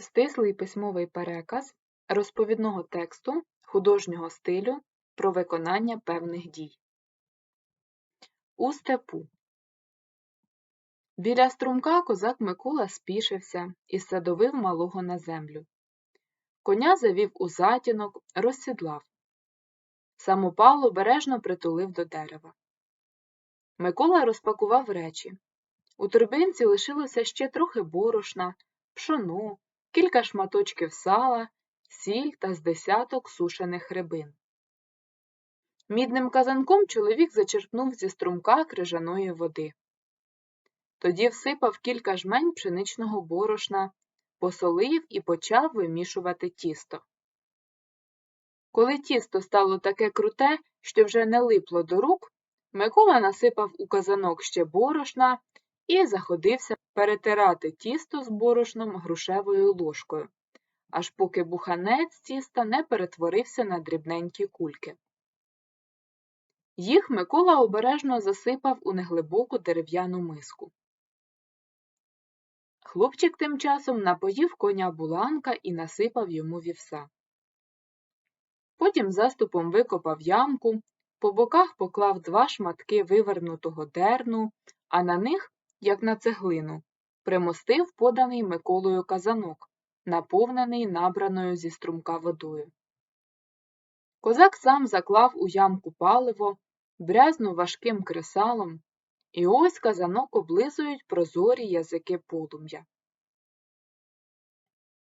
Стислий письмовий переказ розповідного тексту художнього стилю про виконання певних дій. У степу Біля струмка козак Микола спішився і садовив малого на землю. Коня завів у затінок, розсідлав. Самопал обережно притулив до дерева. Микола розпакував речі. У торбинці лишилося ще трохи борошна, пшону, кілька шматочків сала, сіль та з десяток сушених рибин. Мідним казанком чоловік зачерпнув зі струмка крижаної води. Тоді всипав кілька жмень пшеничного борошна, посолив і почав вимішувати тісто. Коли тісто стало таке круте, що вже не липло до рук, Микола насипав у казанок ще борошна і заходився перетирати тісто з борошном грушевою ложкою, аж поки буханець тіста не перетворився на дрібненькі кульки. Їх Микола обережно засипав у неглибоку дерев'яну миску. Хлопчик тим часом напоїв коня буланка і насипав йому вівса. Потім заступом викопав ямку, по боках поклав два шматки вивернутого дерну, а на них, як на цеглину, примостив поданий Миколою казанок, наповнений набраною зі струмка водою. Козак сам заклав у ямку паливо, брязнув важким кресалом, і ось казанок облизують прозорі язики полум'я.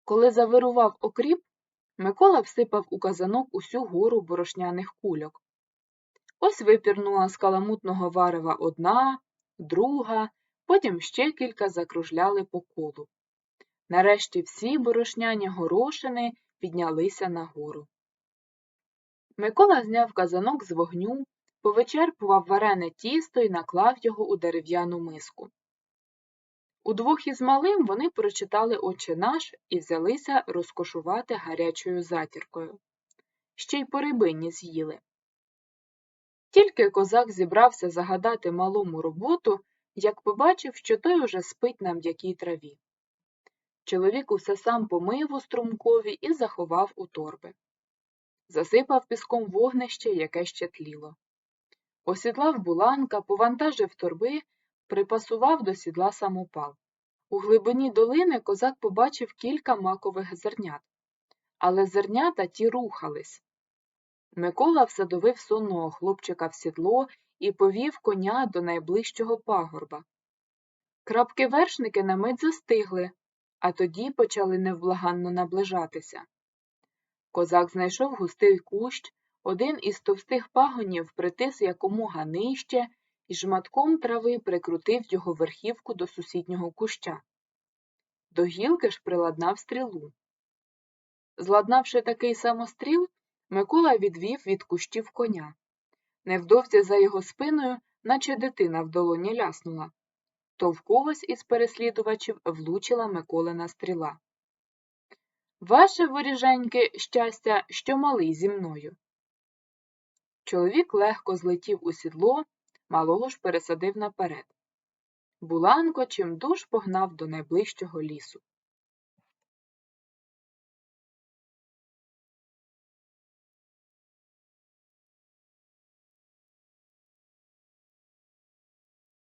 Коли завирував окріп, Микола всипав у казанок усю гору борошняних кульок. Ось випірнула з каламутного варева одна, друга, потім ще кілька закружляли по колу. Нарешті всі борошняні горошини піднялися нагору. Микола зняв казанок з вогню, повичерпував варене тісто і наклав його у дерев'яну миску. Удвох із малим вони прочитали Отче наш і взялися розкошувати гарячою затіркою. Ще й по рибині з'їли. Тільки козак зібрався загадати малому роботу, як побачив, що той уже спить на м'якій траві. Чоловік усе сам помив у струмкові і заховав у торби. Засипав піском вогнище, яке ще тліло. Осідлав буланка, повантажив торби, припасував до сідла самопал. У глибині долини козак побачив кілька макових зернят, але зернята ті рухались. Микола всадовив сонного хлопчика в сідло і повів коня до найближчого пагорба. Крапки вершники на мить застигли, а тоді почали невблаганно наближатися. Козак знайшов густий кущ, один із товстих пагонів притис якомога нижче і жматком трави прикрутив його верхівку до сусіднього куща. До гілки ж приладнав стрілу. Зладнавши такий самостріл, Микола відвів від кущів коня. Невдовзі за його спиною, наче дитина в долоні ляснула. То в когось із переслідувачів влучила Миколина стріла. Ваше воріженьке щастя, що малий зі мною. Чоловік легко злетів у сідло, малого ж пересадив наперед. Буланко чимдуж погнав до найближчого лісу.